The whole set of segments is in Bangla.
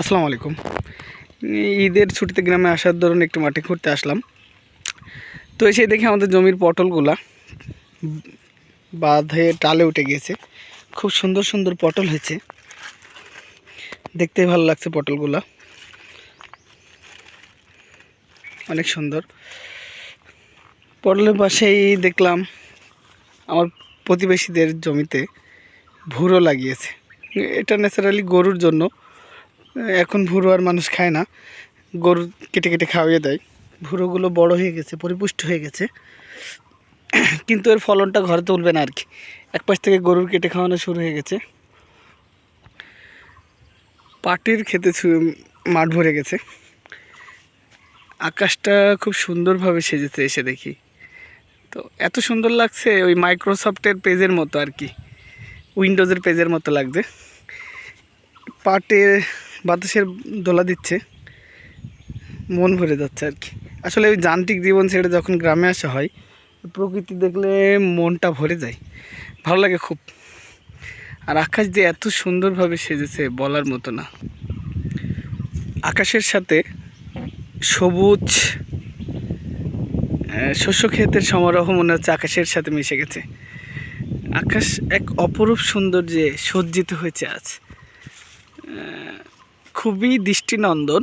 আসসালামু আলাইকুম। ঈদের ছুটিতে গ্রামে আসার ধরুন একটু মাঠে ঘুরতে আসলাম। তো এসে দেখি আমাদের জমির পটলগুলা বাঁধে টালে উঠে গিয়েছে। খুব সুন্দর সুন্দর পটল হয়েছে। দেখতে ভালো লাগছে পটলগুলা। অনেক সুন্দর। পটলের পাশেই দেখলাম আমার প্রতিবেশীদের জমিতে ভুরো লাগিয়েছে। এটা ন্যাচারালি গরুর জন্য। এখন ভুরো আর মানুষ খায় না। গরু কেটে কেটে খাওয়িয়ে দেয়। ভুরোগুলো বড় হয়ে গেছে, পরিপুষ্ট হয়ে গেছে। কিন্তু এর ফলনটা ঘরে তুলবে না আর কি এক পাশ থেকে গরুর কেটে খাওয়ানো শুরু হয়ে গেছে। পাটির খেতে মাঠ ভরে গেছে। আকাশটা খুব সুন্দরভাবে সেজেছে এসে দেখি। তো এত সুন্দর লাগছে ওই মাইক্রোসফটের পেজের মতো আর কি উইন্ডোজের পেজের মতো লাগছে। পাটে বাতাসের দোলা দিচ্ছে, মন ভরে যাচ্ছে আর কি। আসলে ওই যান্ত্রিক জীবন ছেড়ে যখন গ্রামে আসা হয়, প্রকৃতি দেখলে মনটা ভরে যায়। ভালো লাগে খুব। আর আকাশ যে এত সুন্দরভাবে সেজেছে বলার মতো না। আকাশের সাথে সবুজ শস্য ক্ষেতের সমারোহ মনে হচ্ছে আকাশের সাথে মিশে গেছে। আকাশ এক অপরূপ সৌন্দর্যে সজ্জিত হয়েছে আজ। খুবই দৃষ্টিনন্দন।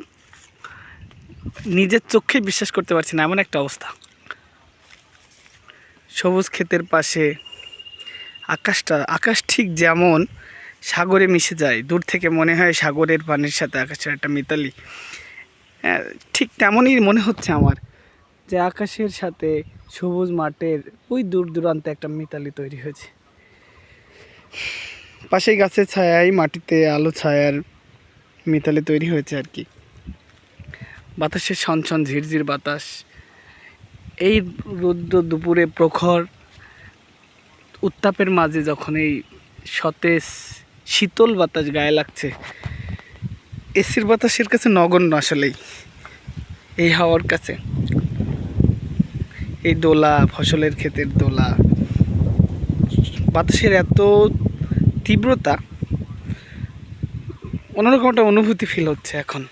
নিজের চোখে বিশ্বাস করতে পারছি না এমন একটা অবস্থা। সবুজ ক্ষেতের পাশে আকাশটা আকাশ ঠিক যেমন সাগরে মিশে যায় দূর থেকে মনে হয় সাগরের পানির সাথে আকাশের একটা মিতালি। হ্যাঁ, ঠিক তেমনই মনে হচ্ছে আমার যে আকাশের সাথে সবুজ মাঠের ওই দূর দূরান্তে একটা মিতালি তৈরি হয়েছে। পাশেই গাছের ছায়ায় মাটিতে আলো ছায়ার মিতালি তৈরি হয়েছে আর কি। বাতাসের ছনছন ঝিরঝির বাতাস। এই রৌদ্র দুপুরে প্রখর, উত্তাপের মাঝে যখন এই সতেজ, শীতল বাতাস গায়ে লাগছে, এসির বাতাসের কাছে নগণ্য আসলেই এই হাওয়ার কাছে। এই দোলা, ফসলের ক্ষেতের দোলা। বাতাসের এত তীব্রতা অন্যরকম একটা অনুভূতি ফিল হচ্ছে এখন।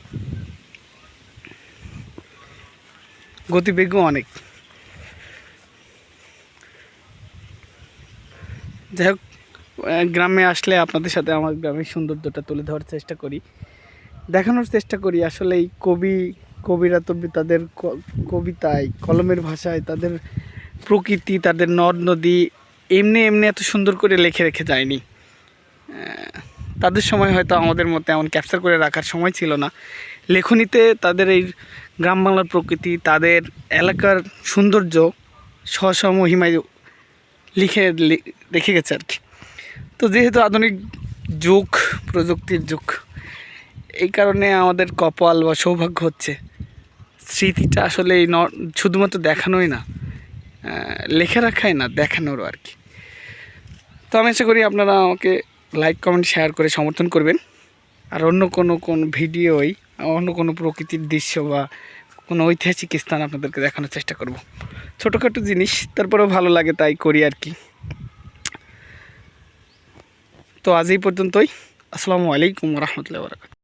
গতিবেগও অনেক। যাই হোক গ্রামে আসলে আপনাদের সাথে আমার গ্রামের সৌন্দর্যটা তুলে ধরার চেষ্টা করি। দেখানোর চেষ্টা করি আসলে এই কবি, কবিরা তো তাদের কবিতায়, কলমের ভাষায় তাদের প্রকৃতি, তাদের নদ, নদী এমনি এমনি এত সুন্দর করে লেখে রেখে যায়নি। তাদের সময় হয়তো আমাদের মতো এমন ক্যাপচার করে রাখার সময় ছিল না। লেখনীতে তাদের এই গ্রাম বাংলার প্রকৃতি, তাদের এলাকার সৌন্দর্য স্ব মহিমায় লিখে রেখে গেছে আর কি। তো যেহেতু আধুনিক যুগ, প্রযুক্তির যুগ, এই কারণে আমাদের কপাল বা সৌভাগ্য হচ্ছে, স্মৃতিটা আসলে এই শুধুমাত্র দেখানোই না লেখে রাখাই না, দেখানোরও আর কি। তো আমি আশা করি আপনারা আমাকে লাইক কমেন্ট শেয়ার করে সমর্থন করবেন। আর অন্য কোনো, কোন ভিডিওই, অন্য কোনো প্রকৃতির দৃশ্য বা কোনো ঐতিহাসিক স্থান আপনাদেরকে দেখানোর চেষ্টা করব। ছোটোখাটো জিনিস, তারপরেও ভালো লাগে তাই করি আর কি। তো আজ এই পর্যন্তই। আসসালামু আলাইকুম রহমতুল্লাহ বরকাত